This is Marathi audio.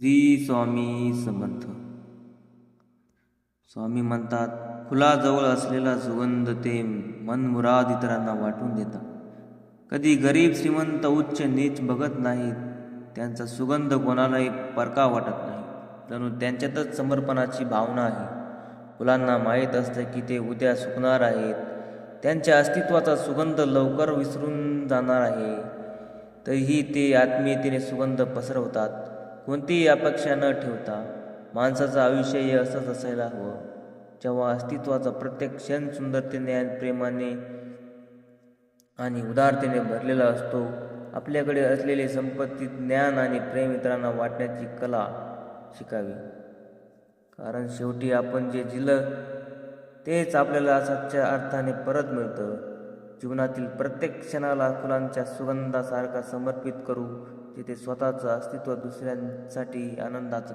श्री स्वामी समर्थ. स्वामी म्हणतात फुलाजवळ असलेला सुगंध ते मनमुराद इतरांना वाटून देतात. कधी गरीब श्रीमंत उच्च नीच बघत नाहीत. त्यांचा सुगंध कोणालाही परका वाटत नाही. जणू त्यांच्यातच समर्पणाची भावना आहे. फुलांना माहीत असतं की ते उद्या सुकणार आहेत. त्यांच्या अस्तित्वाचा सुगंध लवकर विसरून जाणार आहे. तरीही ते आत्मीयतेने सुगंध पसरवतात. कोणतीही अपेक्षा न ठेवता माणसाचं आयुष्य हे असंच असायला हवं. जेव्हा अस्तित्वाचा प्रत्येक क्षण सुंदरतेने आणि प्रेमाने आणि उदारतेने भरलेला असतो आपल्याकडे असलेली संपत्ती ज्ञान आणि प्रेम इतरांना वाटण्याची कला शिकावी. कारण शेवटी आपण जे दिलं तेच आपल्याला सच्च्या अर्थाने परत मिळतं. जीवनातील प्रत्येक क्षणाला फुलांच्या सुगंधासारखा समर्पित करू तिथे स्वतःचं अस्तित्व दुसऱ्यांसाठी आनंदाचं